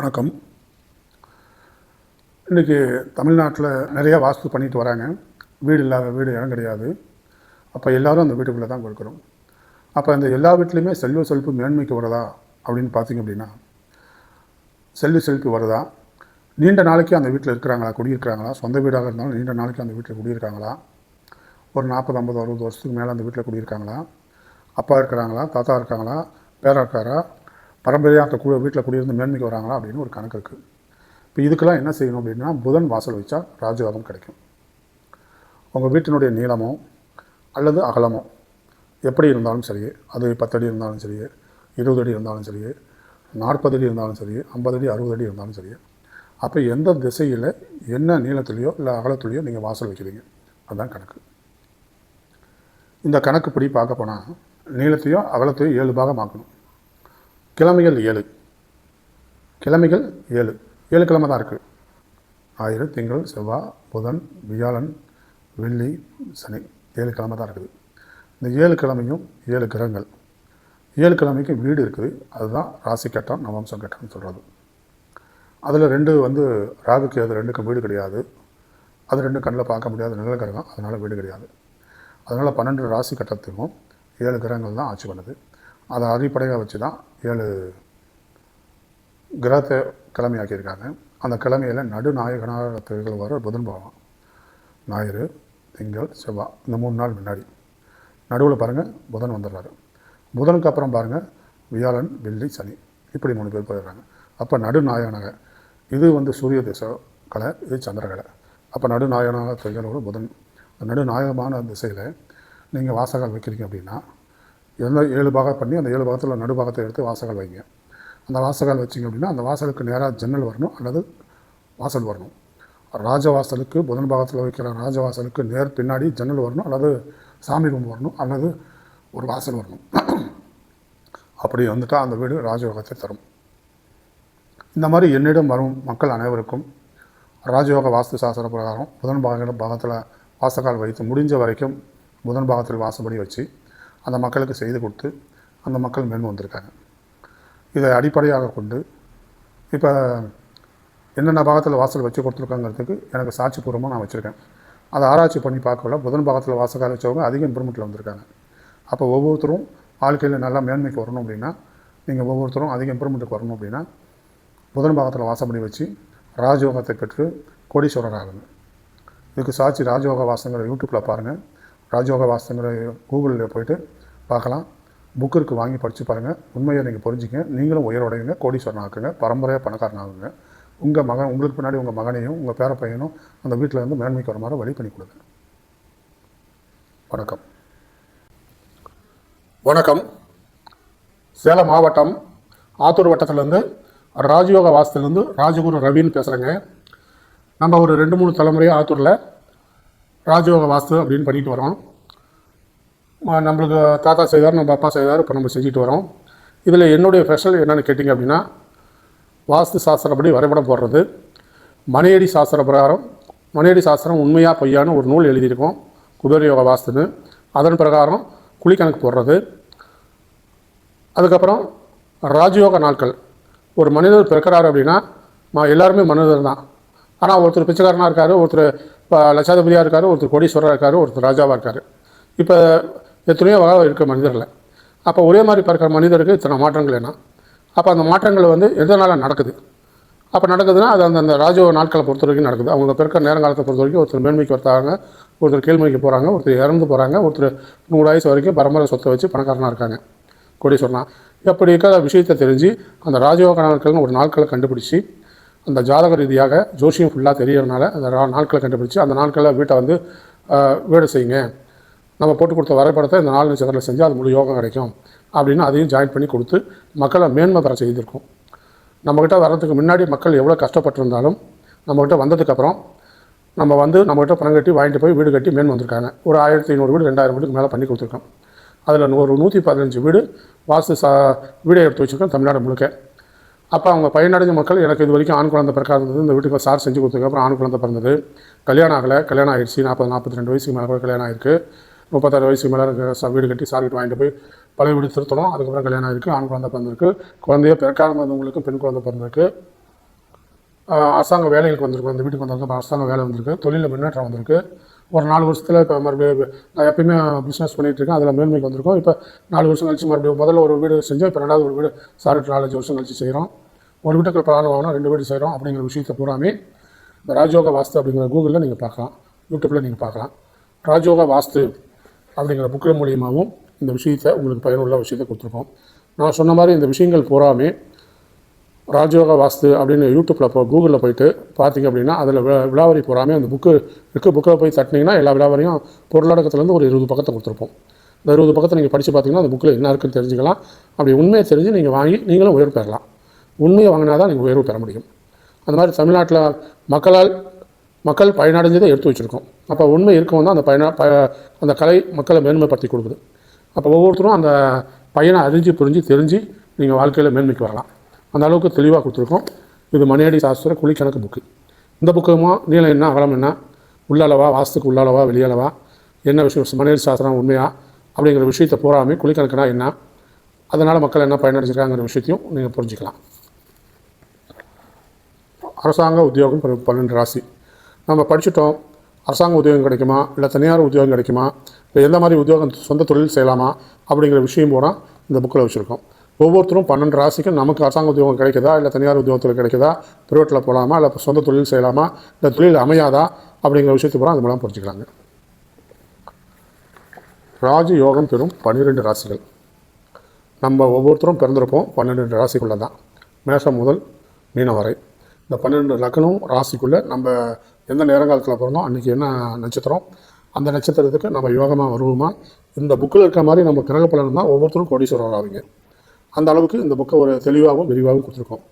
வணக்கம். இன்றைக்கி தமிழ்நாட்டில் நிறையா வாஸ்து பண்ணிட்டு வராங்க. வீடு இல்லாத வீடு இடம் கிடையாது. அப்போ எல்லோரும் அந்த வீட்டுக்குள்ளே தான் கொடுக்குறோம் அப்போ அந்த எல்லா வீட்லேயுமே செல்வ செழிப்பு மேன்மைக்கு வருதா அப்படின்னு பார்த்தீங்க அப்படின்னா செல்வ செழிப்பு வருதா? நீண்ட நாளைக்கு அந்த வீட்டில் இருக்கிறாங்களா? குடியிருக்கிறாங்களா? சொந்த வீடாக இருந்தாலும் நீண்ட நாளைக்கு அந்த வீட்டில் குடியிருக்காங்களா? ஒரு நாற்பது ஐம்பது அறுபது வருஷத்துக்கு மேலே அந்த வீட்டில் குடியிருக்காங்களா? அப்பா இருக்கிறாங்களா? தாத்தா இருக்காங்களா? பேரா இருக்காரா பரம்பரையாக அந்த கு வீட்டில் குடியிருந்து மேன்மைக்கு வராங்களா அப்படின்னு ஒரு கணக்கு இருக்குது இப்போ இதுக்கெல்லாம் என்ன செய்யணும் அப்படின்னா புதன் வாசல் வச்சா ராஜயோகம் கிடைக்கும். உங்கள் வீட்டினுடைய நீளமோ அல்லது அகலமோ எப்படி இருந்தாலும் சரி அது பத்தடி இருந்தாலும் சரி இருபது அடி இருந்தாலும் சரி நாற்பது அடி இருந்தாலும் சரி ஐம்பது அடி அறுபது அடி இருந்தாலும் சரி அப்போ எந்த திசையில் என்ன நீளத்துலேயோ இல்லை அகலத்துலேயோ நீங்கள் வாசல் வைக்கிறீங்க? அதுதான் கணக்கு. இந்த கணக்குப்படி பார்க்க போனால் நீளத்தையும் அகலத்தையும் ஏழு பாகமாக்கணும். கிழமைகள் ஏழு. கிழமைகள் ஏழு. ஏழு கிழமை தான் இருக்குது ஆயிரம் திங்கள் செவ்வாய் புதன் வியாழன் வெள்ளி சனி. ஏழு கிழமை தான் இருக்குது. இந்த ஏழு கிழமையும் ஏழு கிரகங்கள். ஏழு கிழமைக்கு வீடு இருக்குது. அதுதான் ராசி கட்டம் நவம்சம் கட்டம்னு சொல்கிறது அதில் ரெண்டு வந்து ராகுக்கு அது ரெண்டுக்கும் வீடு கிடையாது. அது ரெண்டு கண்ணில் பார்க்க முடியாத நிழல் கிரகம். அதனால் வீடு கிடையாது. அதனால் பன்னெண்டு ராசி கட்டத்துக்கும் ஏழு கிரகங்கள் தான் ஆட்சி பண்ணுது. அதை அடிப்படையாக வச்சு தான் ஏழு கிரகத்தை கிழமையாக்கியிருக்காங்க. அந்த கிழமையில் நடுநாயகனாக திகழ் வர புதன் பகவான் ஞாயிறு திங்கள் செவ்வாய் இந்த மூணு நாள் முன்னாடி. நடுவில் பாருங்கள் புதன் வந்துடுறாரு. புதனுக்கு அப்புறம் பாருங்கள் வியாழன் வெள்ளி சனி. இப்படி மூணு பேர் போயிடுறாங்க. அப்போ நடுநாயகனாக இது வந்து சூரிய திசை கலை இது சந்திரகலை அப்போ நடுநாயகனாக திகழோட புதன். நடுநாயகமான திசையில் நீங்கள் வாசகால் வைக்கிறீங்க அப்படின்னா எந்த ஏழு பாகம் பண்ணி அந்த ஏழு பாகத்தில் நடுபாகத்தை எடுத்து வாசகால் வைங்க. அந்த வாசகால் வச்சிங்க அப்படின்னா அந்த வாசலுக்கு நேராக ஜன்னல் வரணும் அல்லது வாசல் வரணும். ராஜவாசலுக்கு புதன் பாகத்தில் வைக்கிற ராஜவாசலுக்கு நேர் பின்னாடி ஜன்னல் வரணும் அல்லது சாமி ரூம் வரணும் அல்லது ஒரு வாசல் வரணும். அப்படி வந்துட்டால் அந்த வீடு ராஜயோகத்தை தரும். இந்த மாதிரி என்னிடம் வரும் மக்கள் அனைவருக்கும் ராஜயோக வாஸ்து சாஸ்திர பிரகாரம் புதன் பாக பாகத்தில் வாசகால் வைத்து முடிஞ்ச வரைக்கும் புதன் பாகத்தில் வாசப்படி வச்சு அந்த மக்களுக்கு செய்து கொடுத்து அந்த மக்கள் மேன்மை வந்திருக்காங்க. இதை அடிப்படையாக கொண்டு இப்போ என்னென்ன பாகத்தில் வாசல் வச்சு கொடுத்துருக்காங்கிறதுக்கு எனக்கு சாட்சிபூர்வமாக நான் வச்சுருக்கேன். அதை ஆராய்ச்சி பண்ணி பார்க்கல. புதன் பாகத்தில் வாசக்கார வச்சவங்க அதிக இம்ப்ரூவ்மெண்ட்டில் வந்திருக்காங்க. அப்போ ஒவ்வொருத்தரும் வாழ்க்கையில் நல்லா மேன்மைக்கு வரணும் அப்படின்னா நீங்கள் ஒவ்வொருத்தரும் அதிக இம்ப்ரூவ்மெண்ட்டுக்கு வரணும் அப்படின்னா புதன் பாகத்தில் வாசம் பண்ணி வச்சு ராஜயோகத்தை பெற்று கோடீஸ்வரர் ஆகுங்க இதுக்கு சாட்சி ராஜயோக வாசங்கிற யூடியூப்பில் பாருங்கள் ராஜயோக வாசங்கிற கூகுளில் போயிட்டு பார்க்கலாம். புக்கு இருக்குது வாங்கி படித்து பாருங்கள் உண்மையை நீங்கள் புரிஞ்சுங்க. நீங்களும் உயர்வடையுங்க கோடீஸ்வரன் ஆக்குங்க பரம்பரையாக பணக்காரன் ஆகுங்க. உங்கள் மகன் உங்களுக்கு பின்னாடி உங்கள் மகனையும் உங்கள் பேர பையனும் அந்த வீட்டில் இருந்து மேன்மைக்கு வர மாதிரி வழி பண்ணி கொடுங்க. வணக்கம். வணக்கம். சேலம் மாவட்டம் ஆத்தூர் வட்டத்திலேருந்து ராஜயோக வாசத்துலேருந்து ராஜகுரு ரவின்னு பேசுகிறேங்க நம்ம ஒரு ரெண்டு மூணு தலைமுறையாக ஆத்தூரில் ராஜயோக வாஸ்து அப்படின்னு பண்ணிட்டு வரோம். நம்மளுக்கு தாத்தா செய்தார் நம்ம அப்பா செய்தார் இப்போ நம்ம செஞ்சுட்டு வரோம். இதில் என்னுடைய ஸ்பெஷல் என்னென்னு கேட்டிங்க அப்படின்னா வாஸ்து சாஸ்திரப்படி வரைபடம் போடுறது. மனையடி சாஸ்திர பிரகாரம் மனையடி சாஸ்திரம் உண்மையாக பொய்யான்னு ஒரு நூல் எழுதியிருக்கோம் குபேர யோக வாஸ்துன்னு. அதன் பிரகாரம் குழிக்கணக்கு போடுறது. அதுக்கப்புறம் ராஜயோக நாட்கள். ஒரு மனிதர் பிறக்கிறாரு அப்படின்னா எல்லாருமே மனிதர் தான். ஆனால் ஒருத்தர் பிச்சைக்காரனாக இருக்கார் ஒருத்தர் இப்போ லட்சாதிபதியாக இருக்கார் ஒருத்தர் கோடீஸ்வரராக இருக்கார் ஒருத்தர் ராஜாவாக இருக்கார். இப்போ எத்தனையோ வகை இருக்க மனிதர்கள் அப்போ ஒரே மாதிரி பிறக்கிற மனிதருக்கு இத்தனை மாற்றங்கள் என்ன? அப்போ அந்த மாற்றங்கள் வந்து எதனால் நடக்குது? அப்போ நடக்குதுன்னா அது அந்த அந்த ராஜயோக நாட்களை பொறுத்த வரைக்கும் நடக்குது. அவங்க பிறக்க நேரங்காலத்தை பொறுத்த வரைக்கும் ஒருத்தர் மேன்மைக்கு வர்த்தாங்க ஒருத்தர் கீழ்மைக்கு போகிறாங்க ஒருத்தர் இறந்து போகிறாங்க ஒருத்தர் நூறு வயசு வரைக்கும் பரம்பரை சொத்தை வச்சு பணக்காரனாக இருக்காங்க. கோடீஸ்வரனா. எப்படி இருக்கிற விஷயத்தை தெரிஞ்சு அந்த ராஜயோக நாட்கள்னு ஒரு நாட்களை கண்டுபிடிச்சி அந்த ஜாதக ரீதியாக ஜோஷியம் ஃபுல்லாக தெரியறதுனால அந்த நாட்களை கண்டுபிடிச்சி அந்த நாட்களில் வீட்டை வந்து வீடு செய்யுங்க. நம்ம போட்டு கொடுத்த வரைபடத்தை இந்த நாலு நட்சத்திரத்தில் செஞ்சு அது முழு யோகம் கிடைக்கும். அப்படின்னு அதையும் ஜாயின் பண்ணி கொடுத்து மக்களை மேன்மை பெற செய்திருக்கோம். நம்மக்கிட்ட வர்றதுக்கு முன்னாடி மக்கள் எவ்வளோ கஷ்டப்பட்டிருந்தாலும் நம்மக்கிட்ட வந்ததுக்கப்புறம் நம்ம வந்து நம்மகிட்ட பணம் கட்டி வாங்கிட்டு போய் வீடு கட்டி மேன் வந்திருக்காங்க. ஒரு ஆயிரத்தி ஐநூறு வீடு ரெண்டாயிரம் வீடுக்கு மேலே பண்ணி கொடுத்துருக்கோம். அதில் ஒரு நூற்றி பதினஞ்சு வீடு வாஸ்து சா வீடை எடுத்து வச்சுருக்கோம் தமிழ்நாடு முழுக்க. அப்போ அவங்க பயனடைஞ்ச மக்கள் எனக்கு இது வரைக்கும் ஆண் குழந்தை பிறக்காதது. இந்த வீட்டுக்கு சார் செஞ்சு கொடுத்ததுக்கப்புறம் ஆண் குழந்தை பிறந்தது. கல்யாணம் ஆகலை. கல்யாணம் ஆயிடுச்சு. நாற்பது நாற்பத்தி ரெண்டு வயசுக்கு மேலே கூட கல்யாணம் ஆயிருக்கு. முப்பத்தாறு வயசுக்கு மேலே இருக்க வீடு கட்டி சார் வீட்டு வாங்கிட்டு போய் பழைய வீடு திருத்தணும். அதுக்கப்புறம் கல்யாணம் ஆயிருக்கு. ஆண் குழந்தை பிறந்திருக்கு. குழந்தைய பிறக்காமல் இருந்தவங்களுக்கு பெண் குழந்தை பிறந்திருக்கு. அரசாங்க வேலைகளுக்கு வந்திருக்கும் அந்த வீட்டுக்கு வந்திருக்கு. அரசாங்க வேலை வந்திருக்கு. தொழிலில் முன்னேற்றம் வந்திருக்கு. ஒரு நாலு வருஷத்தில் இப்போ மறுபடியும் நான் எப்பயுமே பிஸ்னஸ் பண்ணிகிட்டு இருக்கேன். அதில் மேன்மைக்கு வந்திருக்கோம். இப்போ நாலு வருஷம் கழிச்சு மறுபடியும் முதல்ல ஒரு வீடு செஞ்சோம். இப்போ ரெண்டாவது ஒரு வீடு சாரி நாலஞ்சு வருஷம் கழிச்சு செய்கிறோம் ஒரு வீட்டுக்கு பிளான் வாங்கினா ரெண்டு வீடு செய்கிறோம் அப்படிங்கிற விஷயத்தை பூராமே இந்த ராஜயோக வாஸ்து அப்படிங்கிற கூகுளில் நீங்கள் பார்க்கலாம். யூடியூப்பில் நீங்கள் பார்க்கலாம். ராஜயோக வாஸ்து அப்படிங்கிற புக்கில் மூலியமாகவும் இந்த விஷயத்தை உங்களுக்கு பயனுள்ள விஷயத்தை கொடுத்துருக்கோம். நான் சொன்ன மாதிரி இந்த விஷயங்கள் பூராமே ராஜயோகா வாஸ்து அப்படின்னு யூடியூப்பில் இப்போ கூகுளில் போயிட்டு பார்த்தீங்க அப்படின்னா அதில் விழாவரி பூராமே அந்த புக்கு இருக்குது புக்கில் போய் தட்டினீங்கன்னா எல்லா விழாவரியும் பொருளடக்கத்துலேருந்து ஒரு இருபது பக்கத்தை கொடுத்துருப்போம். இந்த இருபது பக்கத்தை நீங்கள் படித்து பார்த்தீங்கன்னா அந்த புக்கில் என்ன இருக்குன்னு தெரிஞ்சுக்கலாம். அப்படி உண்மையை தெரிஞ்சு நீங்கள் வாங்கி நீங்களும் உயர்வு பெறலாம். உண்மையை வாங்கினா தான் நீங்கள் உயர்வு பெற முடியும். அந்த மாதிரி தமிழ்நாட்டில் மக்களால் மக்கள் பயனடைஞ்சதை எடுத்து வச்சுருக்கோம். அப்போ உண்மை இருக்கவும் தான் அந்த பயன ப அந்த கலை மக்களை மேன்மைப்படுத்தி கொடுக்குது. அப்போ ஒவ்வொருத்தரும் அந்த பையனை அறிஞ்சு புரிஞ்சு தெரிஞ்சு நீங்கள் வாழ்க்கையில் மேன்மைக்கு வரலாம். அந்த அளவுக்கு தெளிவாக கொடுத்துருக்கோம். இது மணியடி சாஸ்திர குழிக்கணக்கு புக்கு இந்த புக்குமா நீளம் என்ன அகலம் என்ன உள்ளளவா வாஸ்துக்கு உள்ளளவா வெளியளவா என்ன விஷயம் மணியடி சாஸ்திரம் உண்மையா அப்படிங்கிற விஷயத்தை பூராமே குழிக்கணக்குனா என்ன அதனால் மக்கள் என்ன பயனடைஞ்சிருக்காங்கிற விஷயத்தையும் நீங்கள் புரிஞ்சுக்கலாம். அரசாங்க உத்தியோகம் பன்னெண்டு ராசி. நம்ம படிச்சுட்டோம். அரசாங்க உத்தியோகம் கிடைக்குமா? இல்லை தனியார் உத்தியோகம் கிடைக்குமா? இல்லை எந்த மாதிரி உத்தியோகம் சொந்த தொழில் செய்யலாமா? அப்படிங்கிற விஷயம் பூரா இந்த புக்கில் வச்சுருக்கோம். ஒவ்வொருத்தரும் பன்னெண்டு ராசிக்கும் நமக்கு அரசாங்க உத்தியோகம் கிடைக்குதா? இல்லை தனியார் உத்தியோகத்தில் கிடைக்குதா? ப்ரைவேட்டில் போகலாமா இல்லை சொந்த தொழில் செய்யலாமா? இல்லை தொழில் அமையாதா? அப்படிங்கிற விஷயத்தை பூரா அது மூலம் புரிஞ்சுக்கலாங்க. ராஜ யோகம் பெறும் பன்னிரெண்டு ராசிகள். நம்ம ஒவ்வொருத்தரும் பிறந்திருப்போம் பன்னெண்டு ராசிக்குள்ளே தான் மேஷம் முதல் மீனம் வரை. இந்த பன்னெண்டு லக்னம் ராசிக்குள்ளே நம்ம எந்த நேரங்காலத்தில் பிறந்தோம்? அன்றைக்கி என்ன நட்சத்திரம்? அந்த நட்சத்திரத்துக்கு நம்ம யோகமாக வருவோமா? இந்த புக்கில் இருக்க மாதிரி நம்ம கிரக பலன் தான் ஒவ்வொருத்தரும் கோடீஸ்வரர் ஆவீங்க. அந்த அளவுக்கு இந்த புக்கை ஒரு தெளிவாகவும் விரிவாகவும் கொடுத்துருக்கோம்.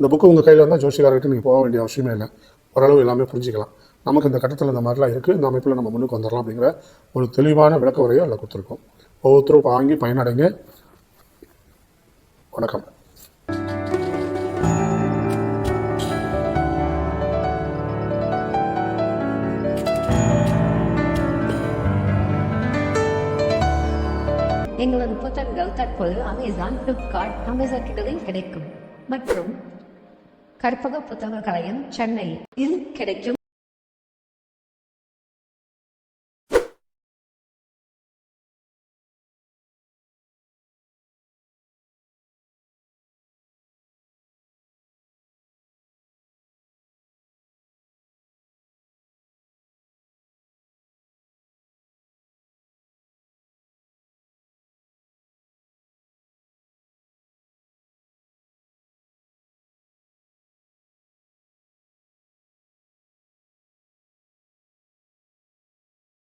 இந்த புக்கு உங்கள் கையில் வந்தால் ஜோஷிகார்கிட்ட நீங்கள் போக வேண்டிய அவசியமே இல்லை. ஓரளவு எல்லாமே புரிஞ்சுக்கலாம். நமக்கு இந்த கட்டத்தில் இந்த மாதிரிலாம் இருக்குது இந்த அமைப்பில் நம்ம முன்னுக்கு வந்துடலாம் அப்படிங்கிற ஒரு தெளிவான விளக்க உரையை அதில் கொடுத்துருக்கோம். ஒவ்வொருத்தரும் வாங்கி பயனடைங்க. வணக்கம். எங்களது புத்தகங்கள் தற்போது அமேசான் ஃப்ளிப்கார்ட் அமேசான் கிட்டலில் கிடைக்கும். மற்றும் கற்பக புத்தக கலையம் சென்னை கிடைக்கும்.